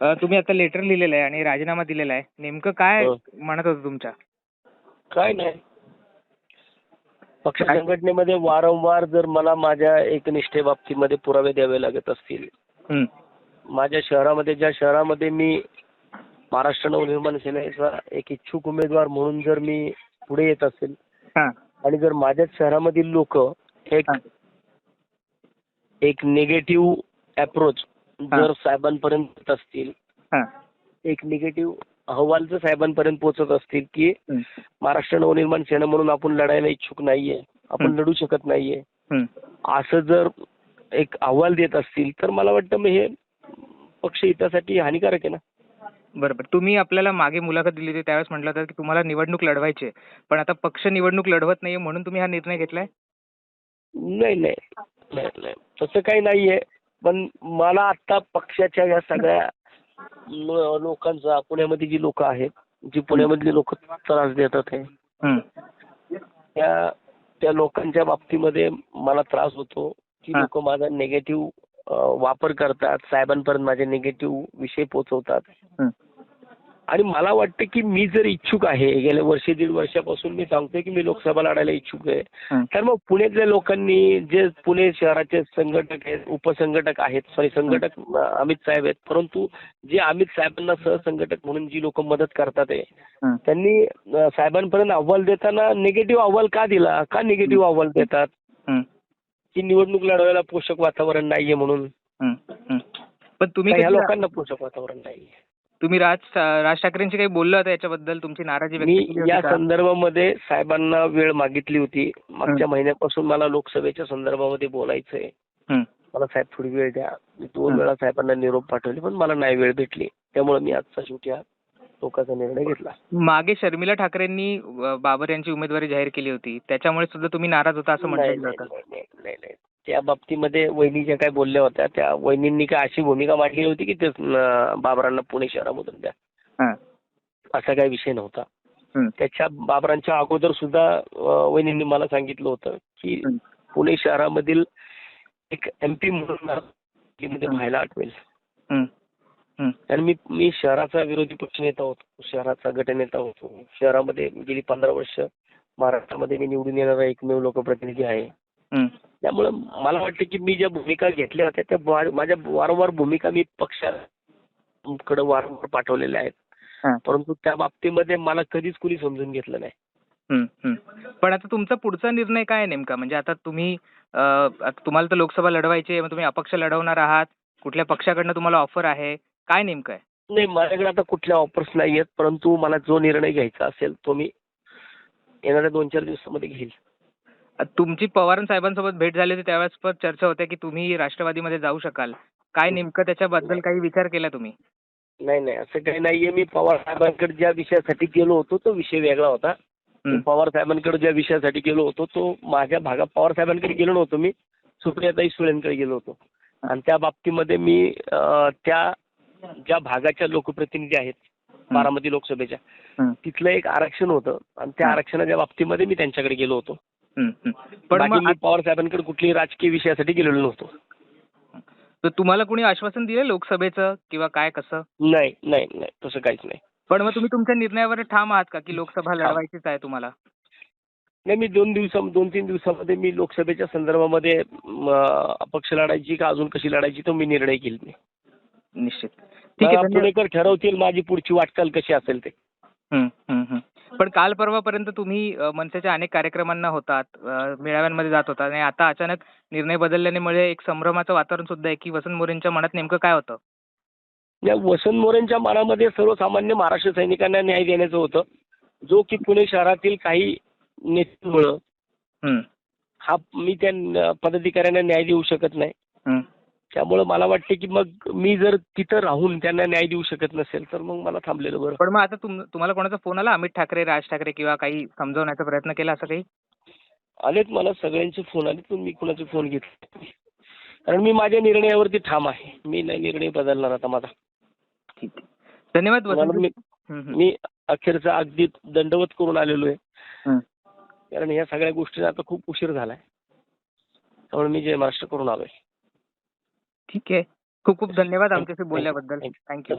तुम्ही आता लेटर लिहिलेलं आहे आणि राजीनामा दिलेला आहे नेमकं काय हो. म्हणत होतं तुमच्या काय नाही पक्ष संघटनेमध्ये वारंवार जर मला माझ्या एकनिष्ठेबाबतीमध्ये पुरावे द्यावे लागत असतील. माझ्या शहरामध्ये ज्या शहरामध्ये मी महाराष्ट्र नवनिर्माण सेनेचा एक इच्छुक उमेदवार म्हणून जर मी पुढे येत असेल हां आणि जर माझ्याच शहरामधील लोक एक हां. एक निगेटिव्ह अप्रोच. जर साहेबांपर्यंत येत असतील एक निगेटिव्ह अहवाल जर साहेबांपर्यंत पोहोचत असतील की. महाराष्ट्र नवनिर्माण सेना म्हणून आपण लढायला इच्छुक नाहीये आपण. लढू शकत नाहीये. हं. असं जर एक अहवाल देत असतील तर मला वाटतं मग हे पक्ष हितासाठी हानिकारक आहे ना. बरोबर. तुम्ही आपल्याला मागे मुलाखत दिली होती त्यावेळेस म्हटलं होतं की तुम्हाला निवडणूक लढवायची. पण आता पक्ष निवडणूक लढवत नाहीये म्हणून तुम्ही हा निर्णय घेतलाय? नाही नाही. तसं काही नाहीये. पण मला आता पक्षाच्या या सगळ्या लो- लोकांचा पुण्यामध्ये जी लोक आहेत जी पुण्यामधली लोक त्रास देतात आहे हं. त्या त्या लोकांच्या बाबतीमध्ये मला त्रास होतो की हा. लोक माझा निगेटिव्ह वापर करतात साहेबांपर्यंत माझे निगेटिव्ह विषय पोहोचवतात हं. आणि मला वाटतं की मी जर इच्छुक आहे गेल्या वर्षे दीड वर्षापासून मी सांगतोय की मी लोकसभा लढायला इच्छुक आहे. तर मग पुण्यातल्या लोकांनी जे पुणे शहराचे संघटक आहेत उपसंघटक आहेत सॉरी संघटक अमित साहेब आहेत परंतु जे अमित साहेबांना सहसंघटक म्हणून जी लोक मदत करतात आहे. त्यांनी साहेबांपर्यंत अहवाल देताना निगेटिव्ह अहवाल का दिला? का निगेटिव्ह अहवाल देतात. की निवडणूक लढवायला पोषक वातावरण नाहीये म्हणून. पण तुम्ही कधी- लोकांना पोषक वातावरण नाहीये. तुम्ही राज राज ठाकरेंशी काही बोललं होतं याच्याबद्दल? तुमची नाराजी व्यक्त मी या? संदर्भामध्ये साहेबांना वेळ मागितली होती. मागच्या महिन्यापासून मला लोकसभेच्या संदर्भामध्ये बोलायचंय. मला साहेब थोडी वेळ द्या. मी दोन. वेळा साहेबांना निरोप पाठवले पण मला नाही वेळ भेटली. त्यामुळे मी आजचा शेवटी हा टोकाचा निर्णय घेतला. मागे शर्मिला ठाकरेंनी बाबर यांची उमेदवारी जाहीर केली होती. त्याच्यामुळे सुद्धा तुम्ही नाराज होता असं म्हटलं नाही. त्या बाबतीमध्ये वहिनी ज्या काय बोलल्या होत्या त्या वहिनींनी काय अशी भूमिका मांडली होती की ते बाबरांना पुणे शहरामधून द्या हां. असा काही विषय नव्हता. त्याच्या बाबरांच्या अगोदर सुद्धा वहिनींनी मला सांगितलं होतं की. पुणे शहरामधील एक एम पी म्हणून. व्हायला आठवेल. आणि मी मी शहराचा विरोधी पक्षनेता होतो शहराचा गटनेता होतो शहरामध्ये गेली पंधरा वर्ष महाराष्ट्रामध्ये मी निवडून येणारा एकमेव लोकप्रतिनिधी आहे. त्यामुळे मला वाटतं की मी ज्या भूमिका घेतल्या होत्या त्या माझ्या वारंवार भूमिका मी पक्षाकडे वारंवार पाठवलेल्या आहेत. परंतु त्या बाबतीमध्ये मला कधीच कुणी समजून घेतलं नाही. पण आता तुमचा पुढचा निर्णय काय नेमका? म्हणजे आता तुम्ही तुम्हाला तर लोकसभा लढवायची आहे मग तुम्ही अपक्ष लढवणार आहात. कुठल्या पक्षाकडनं तुम्हाला ऑफर आहे? काय नेमकं आहे? नाही माझ्याकडे आता कुठल्या ऑफर्स नाही आहेत परंतु मला जो निर्णय घ्यायचा असेल तो मी येणाऱ्या दोन चार दिवसामध्ये घेईल. तुमची पवार साहेबांसोबत भेट झाली होती त्यावेळेस पण चर्चा होते की तुम्ही राष्ट्रवादीमध्ये जाऊ शकाल. काय नेमकं त्याच्याबद्दल काही विचार केला तुम्ही? नाही नाही असं काही नाहीये. मी पवार साहेबांकडे ज्या विषयासाठी गेलो होतो तो विषय वेगळा होता. पवार साहेबांकडे ज्या विषयासाठी गेलो होतो तो माझ्या भागात पवार साहेबांकडे गेलो नव्हतो मी. सुप्रियाताई सुळेंकडे गेलो होतो. आणि त्या बाबतीमध्ये मी त्या ज्या भागाच्या लोकप्रतिनिधी आहेत बारामती लोकसभेच्या तिथलं एक आरक्षण होतं. आणि त्या. आरक्षणाच्या बाबतीमध्ये मी त्यांच्याकडे गेलो होतो. पण मग मी पवार साहेबांकडे कुठल्याही राजकीय विषयासाठी गेलेलो नव्हतो. तर तुम्हाला कोणी आश्वासन दिलं लोकसभेचं किंवा काय कसं? नाही नाही नाही. तसं काहीच नाही. पण मग तुम्ही तुमच्या निर्णयावर ठाम आहात का की लोकसभा लढवायचीच आहे तुम्हाला? नाही मी दोन दिवसा दोन तीन दिवसामध्ये मी लोकसभेच्या संदर्भामध्ये अपक्ष लढायची का अजून कशी लढायची तो मी निर्णय घेईल मी. निश्चित. ठीक आहे. पुणेकर ठरवतील माझी पुढची वाटचाल कशी असेल ते. पण काल परवापर्यंत तुम्ही मनसेच्या अनेक कार्यक्रमांना होतात मेळाव्यांमध्ये जात होता आणि आता अचानक निर्णय बदलल्यामुळे एक संभ्रमाचं वातावरण सुद्धा आहे की वसंत मोरेंच्या मनात नेमकं काय होतं? या वसंत मोरेंच्या मनामध्ये सर्वसामान्य महाराष्ट्र सैनिकांना न्याय देण्याचं होतं. जो की पुणे शहरातील काही नेत्यांमुळं हं, मी त्या पदाधिकाऱ्यांना न्याय देऊ शकत नाही. त्यामुळं मला वाटते की मग मी जर तिथं राहून त्यांना न्याय देऊ शकत नसेल तर मग मला थांबलेलं बरं. पण मग आता तुम तुम्हाला कोणाचा फोन आला? अमित ठाकरे राज ठाकरे किंवा काही समजवण्याचा प्रयत्न केला असं काही? आलेत मला सगळ्यांचे फोन आले पण मी कुणाचे फोन घेतले कारण मी माझ्या निर्णयावरती ठाम आहे. मी नाही निर्णय बदलणार आता माझा. ठीक आहे. धन्यवाद मी हं, हं. मी अखेरचा अगदी दंडवत करून आलेलो आहे हं. कारण या सगळ्या गोष्टींना आता खूप उशीर झालाय. त्यामुळे मी जय महाराष्ट्र करून आलोय. ठीक आहे. खूप खूप धन्यवाद आमच्याशी बोलल्याबद्दल. थँक्यू